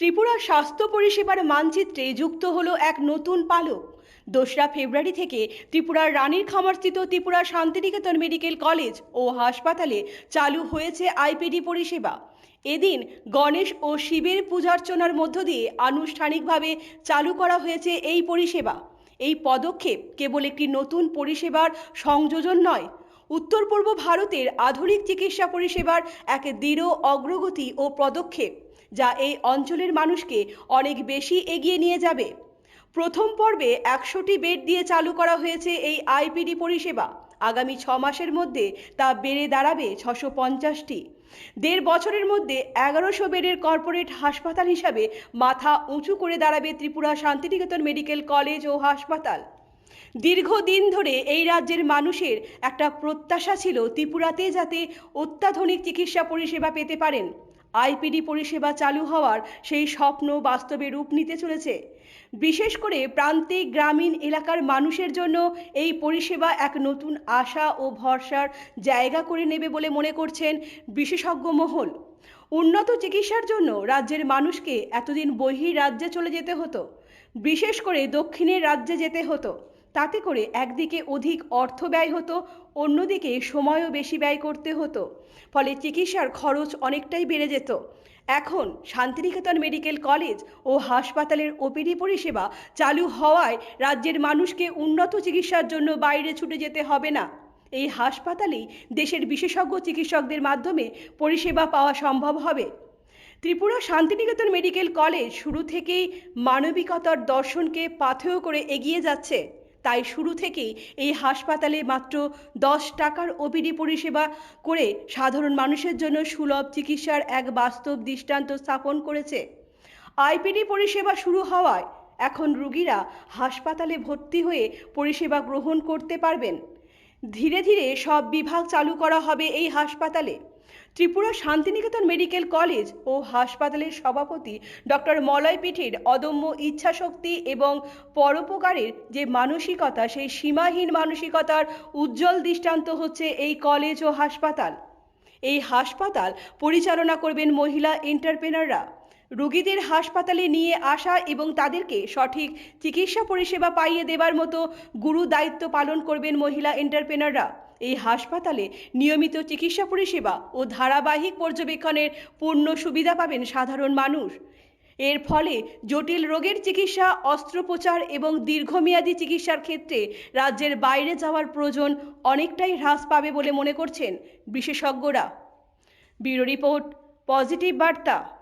ত্রিপুরা স্বাস্থ্য পরিষেবার মানচিত্রে যুক্ত হলো এক নতুন পালক। দোসরা ফেব্রুয়ারি থেকে ত্রিপুরার রানীর খামারস্থিত ত্রিপুরা শান্তিনিকেতন মেডিকেল কলেজ ও হাসপাতালে চালু হয়েছে আইপিডি পরিষেবা। এদিন গণেশ ও শিবের পূজার্চনার মধ্য দিয়ে আনুষ্ঠানিকভাবে চালু করা হয়েছে এই পরিষেবা। এই পদক্ষেপ কেবল একটি নতুন পরিষেবার সংযোজন নয় উত্তর পূর্ব ভারতের আধুনিক চিকিৎসা পরিষেবার এক দৃঢ় অগ্রগতি ও পদক্ষেপ। যা এই অঞ্চলের মানুষকে অনেক বেশি এগিয়ে নিয়ে যাবে। প্রথম পর্বে একশোটি বেড দিয়ে চালু করা হয়েছে এই আইপিডি পরিষেবা। আগামী ছ মাসের মধ্যে তা বেড়ে দাঁড়াবে ছশো পঞ্চাশটি। দেড় বছরের মধ্যে এগারোশো বেডের কর্পোরেট হাসপাতাল হিসাবে মাথা উঁচু করে দাঁড়াবে ত্রিপুরা শান্তিনিকেতন মেডিকেল কলেজ ও হাসপাতাল। দীর্ঘদিন ধরে এই রাজ্যের মানুষের একটা প্রত্যাশা ছিল ত্রিপুরাতে যাতে অত্যাধুনিক চিকিৎসা পরিষেবা পেতে পারেন। আইপিডি পরিষেবা চালু হওয়ার সেই স্বপ্ন বাস্তবে রূপ নিতে চলেছে। বিশেষ করে প্রান্তিক গ্রামীণ এলাকার মানুষের জন্য এই পরিষেবা এক নতুন আশা ও ভরসার জায়গা করে নেবে বলে মনে করছেন বিশেষজ্ঞ মহল। উন্নত চিকিৎসার জন্য রাজ্যের মানুষকে এতদিন বহির রাজ্যে চলে যেতে হতো। বিশেষ করে দক্ষিণের রাজ্যে যেতে হতো। তাতে করে একদিকে অধিক অর্থ ব্যয় হতো, অন্যদিকে সময়ও বেশি ব্যয় করতে হতো। ফলে চিকিৎসার খরচ অনেকটাই বেড়ে যেত। এখন শান্তিনিকেতন মেডিকেল কলেজ ও হাসপাতালের ওপিডি পরিষেবা চালু হওয়ায় রাজ্যের মানুষকে উন্নত চিকিৎসার জন্য বাইরে ছুটে যেতে হবে না। এই হাসপাতালেই দেশের বিশেষজ্ঞ চিকিৎসকদের মাধ্যমে পরিষেবা পাওয়া সম্ভব হবে। ত্রিপুরা শান্তিনিকেতন মেডিকেল কলেজ শুরু থেকেই মানবিকতার দর্শনকে পাথেয় করে এগিয়ে যাচ্ছে। তাই শুরু থেকেই এই হাসপাতালে মাত্র দশ টাকার ওপিডি পরিষেবা করে সাধারণ মানুষের জন্য সুলভ চিকিৎসার এক বাস্তব দৃষ্টান্ত স্থাপন করেছে। আইপিডি পরিষেবা শুরু হওয়ায় এখন রুগীরা হাসপাতালে ভর্তি হয়ে পরিষেবা গ্রহণ করতে পারবেন। ধীরে ধীরে সব বিভাগ চালু করা হবে এই হাসপাতালে। ত্রিপুরা শান্তিনিকেতন মেডিকেল কলেজ ও হাসপাতালের সভাপতি ডক্টর মলয় পিঠির অদম্য ইচ্ছাশক্তি এবং পরোপকারের যে মানসিকতা, সেই সীমাহীন মানসিকতার উজ্জ্বল দৃষ্টান্ত হচ্ছে এই কলেজ ও হাসপাতাল। এই হাসপাতাল পরিচালনা করবেন মহিলা এন্টারপ্রেনাররা। রোগীদের হাসপাতালে নিয়ে আসা এবং তাদেরকে সঠিক চিকিৎসা পরিষেবা পাইয়ে দেবার মতো গুরু দায়িত্ব পালন করবেন মহিলা এন্টারপ্রেনাররা। এই হাসপাতালে নিয়মিত চিকিৎসা পরিষেবা ও ধারাবাহিক পর্যবেক্ষণের পূর্ণ সুবিধা পাবেন সাধারণ মানুষ। এর ফলে জটিল রোগের চিকিৎসা, অস্ত্রোপচার এবং দীর্ঘমেয়াদী চিকিৎসার ক্ষেত্রে রাজ্যের বাইরে যাওয়ার প্রয়োজন অনেকটাই হ্রাস পাবে বলে মনে করছেন বিশেষজ্ঞরা। ব্যুরো রিপোর্ট, পজিটিভ বার্তা।